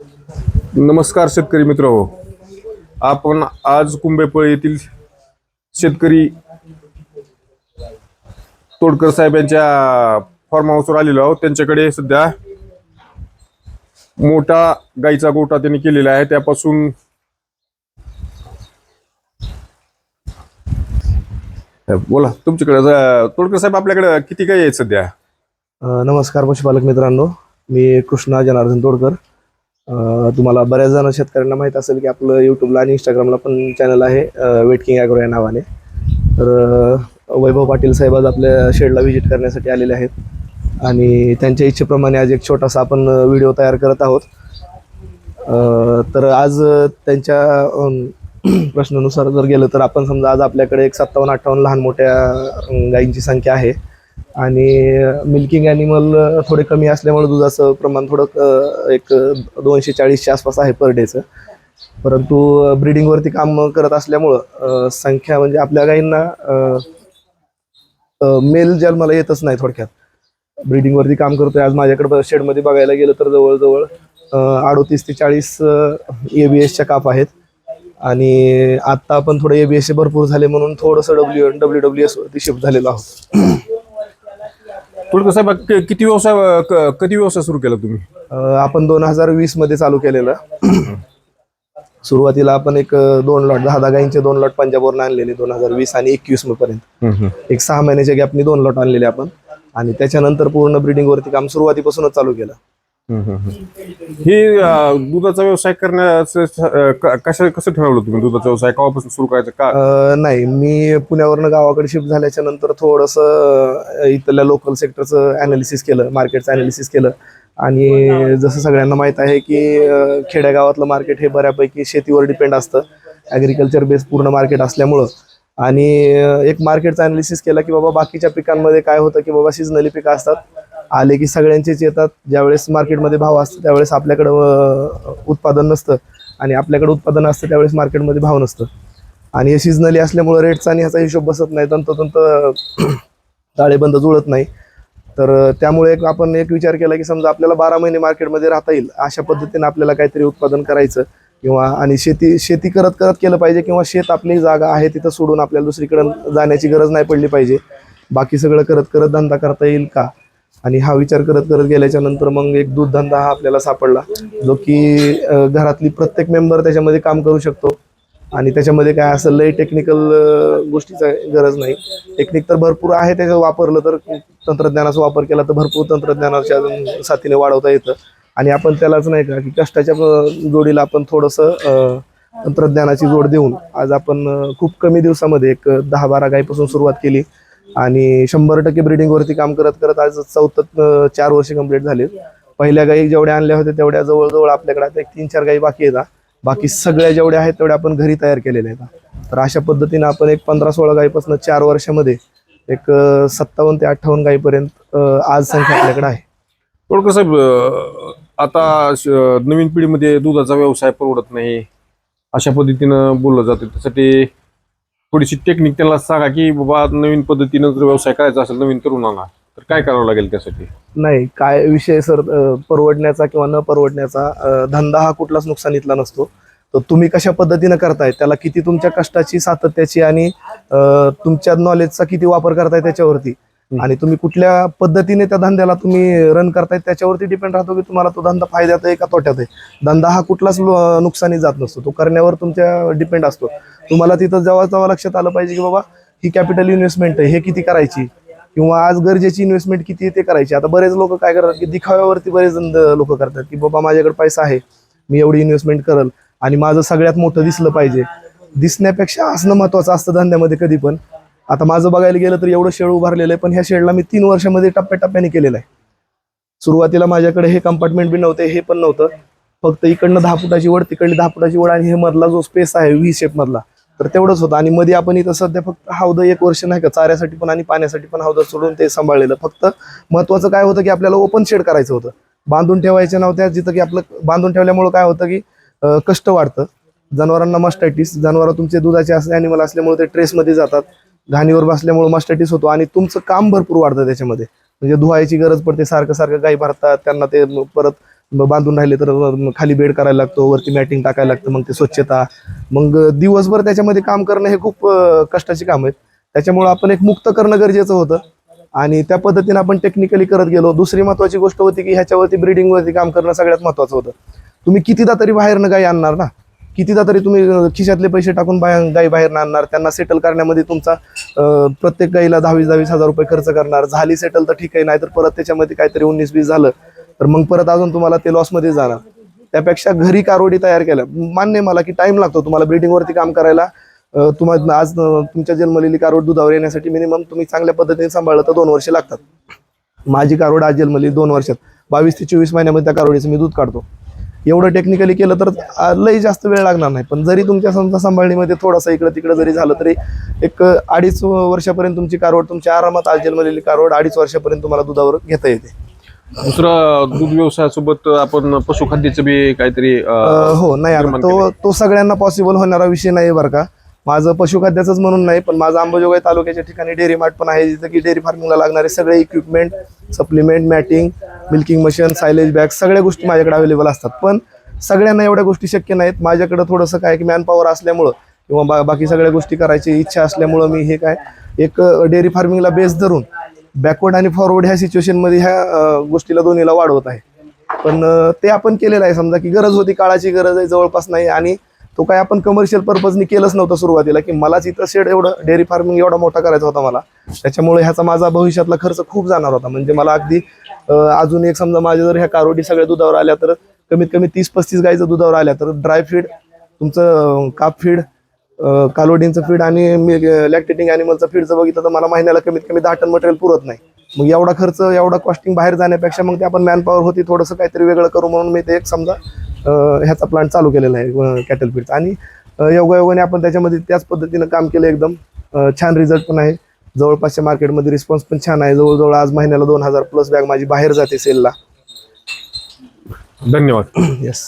नमस्कार शेतकरी मित्र हो. आपण आज कुंभेपळ येथील शेतकरी तोडकर साहेब यांच्या फार्म हाऊसवर आलेलो आहोत. त्यांच्याकडे सध्या मोठा गाईचा गोठा त्यांनी केलेला आहे. त्यापासून बोला तुमच्याकडे तोडकर साहेब आपल्याकडे किती गाई आहेत सध्या? नमस्कार पशुपालक मित्रांनो मी कृष्णा जनार्दन तोडकर. तुम्हाला बऱ्याच जण शेतकऱ्यांना माहीत असेल की आपलं यूट्यूबला आणि इंस्टाग्रामला पण चॅनल आहे वेटकिंग ॲग्रो या नावाने. तर वैभव पाटील साहेब आज आपल्या शेडला व्हिजिट करण्यासाठी आलेले आहेत. आणि त्यांच्या इच्छेप्रमाणे आज एक छोटासा आपण व्हिडिओ तयार करत आहोत. तर आज त्यांच्या प्रश्नानुसार जर गेलं तर आपण समजा आज आपल्याकडे एक सत्तावन्न अठ्ठावन्न लहान मोठ्या गायींची संख्या आहे. आणि मिल्किंग ॲनिमल थोडे कमी असल्यामुळे दुधाचं प्रमाण थोडं एक दोनशे चाळीसच्या आसपास आहे पर डेचं परंतु ब्रिडिंगवरती काम करत असल्यामुळं संख्या म्हणजे आपल्या गाईंना मेल जन्माला येतच नाही थोडक्यात. ब्रिडिंगवरती काम करतोय. आज माझ्याकडे शेडमध्ये बघायला गेलं तर जवळजवळ अडोतीस ते चाळीस ए बी एसच्या काप आहेत. आणि आत्ता आपण थोडं ए बी एसचे भरपूर झाले म्हणून थोडंसं डब्ल्यू डब्ल्यू डब्ल्यू एसवरती शिफ्ट झालेलो आहोत. तोडकर साहेब क- किती व्यवसाय क- कधी व्यवसाय सुरू केला तुम्ही? अ, आपण दोन हजार वीसमध्ये चालू केलेलं. सुरुवातीला आपण एक अ, दोन लॉट दहा दहा गाईंचे दोन लॉट पंजाबवरून आणलेले दोन हजार वीस आणि एकवीस पर्यंत. एक सहा महिन्याच्या गॅपनी दोन लॉट आणलेले आपण. आणि त्याच्यानंतर पूर्ण ब्रिडिंग वरती काम सुरुवातीपासूनच चालू केलं. हे अं, दुधाचा व्यवसाय करण्याचं क- कशा कसं ठरवलं तुम्ही दुधाचा व्यवसाय? केव्हापासून सुरू करायचं? का नाही मी पुण्यावरनं गावाकडे शिफ्ट झाल्याच्यानंतर थोडंसं इथल्या लोकल सेक्टरचं अनालिसिस केलं मार्केटचं अनालिसिस केलं. आणि जसं सगळ्यांना माहीत आहे की अ, खेड्यागावातलं मार्केट हे बऱ्यापैकी शेतीवर डिपेंड असतं. ॲग्रिकल्चर बेस पूर्ण मार्केट असल्यामुळं. आणि अ, एक मार्केटचं अनालिसिस केलं की बाबा बाकीच्या पिकांमध्ये काय होतं की बाबा सिजनली पिकं असतात. आले की सगळ्यांचेच येतात. ज्यावेळेस मार्केटमध्ये भाव असतो त्यावेळेस आपल्याकडं उत्पादन नसतं. आणि आपल्याकडे उत्पादन असतं त्यावेळेस मार्केटमध्ये भाव नसतं. आणि हे सिजनली असल्यामुळं रेटचा आणि ह्याचा हिशोब बसत नाही तंतोतंत ताळेबंद जुळत नाही. तर त्यामुळे एक आपण एक विचार केला की समजा आपल्याला बारा महिने मार्केटमध्ये राहता येईल अशा पद्धतीने आपल्याला काहीतरी उत्पादन करायचं किंवा आणि शेती शेती करत करत केलं पाहिजे किंवा शेत आपली जागा आहे तिथं सोडून आपल्याला दुसरीकडं जाण्याची गरज नाही पडली पाहिजे. बाकी सगळं करत करत धंदा करता येईल का? आणि हा विचार करत करत गेल्याच्यानंतर मग एक दूध धंदा हा आपल्याला सापडला. जो की घरातली प्रत्येक मेंबर त्याच्यामध्ये काम करू शकतो. आणि त्याच्यामध्ये काय असं लय टेक्निकल गोष्टीचा गरज नाही. टेक्निक तर भरपूर आहे त्याचं वापरलं तर तंत्रज्ञानाचा वापर केला तर भरपूर तंत्रज्ञानाच्या साथीने वाढवता येतं. आणि आपण त्यालाच नाही का की कष्टाच्या जोडीला आपण थोडंसं तंत्रज्ञानाची जोड देऊन आज आपण खूप कमी दिवसामध्ये एक दहा बारा गायीपासून सुरुवात केली. आणि शंभर टक्के ब्रिडिंगवरती काम करत करत आज चौथं चार वर्ष कंप्लीट झाले पहिल्या गायी जेवढ्या आणल्या होत्या तेवढ्या जवळजवळ आपल्याकडे आता एक तीन चार गायी बाकी आहेत बाकी सगळ्या जेवढ्या आहेत तेवढ्या आपण घरी तयार केलेल्या आहेत तर अशा पद्धतीने आपण एक पंधरा सोळा गायीपासून चार वर्षामध्ये एक सत्तावन्न ते अठ्ठावन्न गायीपर्यंत आज संख्या आपल्याकडे आहे. तोडकर साहेब आता श- नवीन पिढीमध्ये दुधाचा व्यवसाय परवडत नाही. अशा पद्धतीनं बोललं जातं. त्यासाठी थोडीशी टेक्निक त्यांना सांगा की बाबा नवीन पद्धतीनं जर व्यवसाय करायचा असेल नवीन तरुणांना तर काय करावं लागेल त्यासाठी? नाही काय विषय सर परवडण्याचा किंवा न परवडण्याचा धंदा हा कुठलाच नुकसानीतला नसतो. तर तुम्ही कशा पद्धतीनं करताय त्याला किती तुमच्या कष्टाची सातत्याची आणि तुमच्या नॉलेजचा किती वापर करताय त्याच्यावरती? आणि तुम्ही कुठल्या पद्धतीने त्या धंद्याला तुम्ही रन करताय त्याच्यावरती डिपेंड राहतो की तुम्हाला तो धंदा फायद्यात आहे का तोट्यात आहे. धंदा हा कुठलाच नुकसानी जात नसतो. तो करण्यावर तुमच्या डिपेंड असतो. तुम्हाला तिथं जेव्हा जेव्हा लक्षात आलं पाहिजे की बाबा ही कॅपिटल इन्व्हेस्टमेंट आहे हे किती करायची? किंवा आज गरजेची इन्व्हेस्टमेंट किती आहे ते करायची? आता बरेच लोक काय करतात की दिखाव्यावरती बरेच लोक करतात की बाबा माझ्याकडे पैसा आहे मी एवढी इन्व्हेस्टमेंट करल. आणि माझं सगळ्यात मोठं दिसलं पाहिजे. दिसण्यापेक्षा असणं महत्वाचं असतं धंद्यामध्ये कधी पण. आता माझं बघायला गेलं तर एवढं शेड उभारलेलं आहे पण ह्या शेडला मी तीन वर्षामध्ये टप्प्याटप्प्याने केलेलं आहे. सुरुवातीला माझ्याकडे हे कंपार्टमेंट बी नव्हते हे पण नव्हतं. फक्त इकडनं दहा फुटाची वड तिकडली दहा फुटाची वड आणि हे मधला जो स्पेस आहे व्ही शेप मधला. तर तेवढंच होतं. आणि मध्ये आपण इथं सध्या फक्त हौद एक वर्ष नाही का चाऱ्यासाठी पण आणि पाण्यासाठी पण हौद सोडून ते सांभाळलेलं. फक्त महत्वाचं काय होतं की आपल्याला ओपन शेड करायचं होतं. बांधून ठेवायच्या नव्हत्या जिथं की आपलं बांधून ठेवल्यामुळे काय होतं की कष्ट वाढतं. जनावरांना मस्टायटिस जनावर तुमचे दुधाचे असले अॅनिमल असल्यामुळे ते ट्रेसमध्ये जातात. घाणीवर बसल्यामुळे मस्टायटिस होतो आणि तुमचं काम भरपूर वाढतं त्याच्यामध्ये. म्हणजे धुवायची गरज पडते सारखं सारखं गाई भरतात त्यांना ते परत बांधून राहिले तर खाली बेड करायला लागतो वरती मॅटिंग टाकायला लागतं मग ते स्वच्छता. मग दिवसभर त्याच्यामध्ये काम करणं हे खूप कष्टाचे काम आहेत. त्याच्यामुळं आपण एक मुक्त करणं गरजेचं होतं. आणि त्या पद्धतीने आपण टेक्निकली करत गेलो. दुसरी महत्वाची गोष्ट होती की ह्याच्यावरती ब्रिडिंगवरती काम करणं सगळ्यात महत्वाचं होतं. तुम्ही कितीदा तरी बाहेरनं गाई आणणार ना? कितीदा तरी तुम्ही खिशातले पैसे टाकून बाहेर गाई बाहेर आणणार त्यांना सेटल करण्यामध्ये तुमचा प्रत्येक गाईला दहावीस दहावीस हजार रुपये खर्च करणार. झाली सेटल तर ठीक आहे नाहीतर परत त्याच्यामध्ये काहीतरी उन्नीस वीस झालं तर मग परत अजून तुम्हाला ते लॉसमध्ये जाणार. त्यापेक्षा घरी कारोडी तयार केल्या. मान्य मला की टाइम लागतो तुम्हाला ब्रिडिंगवरती काम करायला. तुम्हा तुम्हाला आज तुमच्या जन्मलेली कारोड दुधावर येण्यासाठी मिनिमम तुम्ही चांगल्या पद्धतीने सांभाळलं तर दोन वर्षे लागतात. माझी कारोड आज जन्मली दोन वर्षात. बावीस ते चोवीस महिन्यामध्ये त्या कारोडीचं मी दूध काढतो. एवढं टेक्निकली केलं तर लई जास्त वेळ लागणार नाही. पण जरी तुमच्या समजा सांभाळणीमध्ये थोडासा इकडं तिकडं जरी झालं तरी एक अडीच वर्षापर्यंत तुमची कारोड तुमच्या आरामात आज जन्मलेली कारोड अडीच वर्षापर्यंत तुम्हाला दुधावर घेता येते. दुसरं दूध व्यवसायासोबत आपण पशुखाद्याचं बी काहीतरी हो नाही तो तो सगळ्यांना पॉसिबल होणारा विषय नाही बरं का. माझं पशुखाद्याचंच म्हणून नाही पण माझं अंबाजोगाई तालुक्याच्या ठिकाणी डेअरी मार्ट पण आहे जिथं की डेअरी फार्मिंगला लागणारे सगळे equipment supplement matting milking machine silage bag सगळ्या गोष्टी माझ्याकडे अवेलेबल असतात. पण सगळ्यांना एवढ्या गोष्टी शक्य नाहीत. माझ्याकडे थोडंसं काय की मॅनपॉवर असल्यामुळं किंवा बा बाकी सगळ्या गोष्टी करायची इच्छा असल्यामुळं मी हे काय एक डेअरी फार्मिंगला बेस धरून बॅकवर्ड आणि फॉरवर्ड ह्या सिच्युएशनमध्ये ह्या गोष्टीला दोन्हीला वाढवत आहे. पण ते आपण केलेलं आहे. समजा की गरज होती काळाची गरज आहे जवळपास नाही. आणि तो काय आपण कमर्शियल पर्पजनी केलंच नव्हतं सुरुवातीला की मलाच इथं शेड एवढं डेअरी फार्मिंग एवढा मोठा करायचा होता मला. त्याच्यामुळे ह्याचा माझा भविष्यातला खर्च खूप जाणार होता. म्हणजे मला अगदी अजून एक समजा माझ्या जर ह्या कारोडी सगळ्या दुधावर आल्या तर कमीत कमी तीस पस्तीस गाईचं दुधावर आल्या तर ड्राय फीड तुमचं काप फीड कालोडींचं फीड आणि लॅक्टेटिंग अॅनिमलचं फीडचं बघितलं तर मला महिन्याला कमीत कमी दहा टन मटेरियल पुरत नाही. मग एवढा खर्च एवढा कॉस्टिंग बाहेर जाण्यापेक्षा मग ते आपण मॅन पॉवर होती थोडंसं काहीतरी वेगळं करू म्हणून मी ते एक समजा ह्याचा प्लांट चालू केलेला आहे कॅटल फीडचा आणि योगायोगाने आपण त्याच्यामध्ये त्याच पद्धतीनं काम केलं एकदम. छान रिझल्ट पण आहे. जवळपासच्या मार्केटमध्ये रिस्पॉन्स पण छान आहे. जवळजवळ आज महिन्याला दोन हजार प्लस बॅग माझी बाहेर जाते सेलला धन्यवाद. येस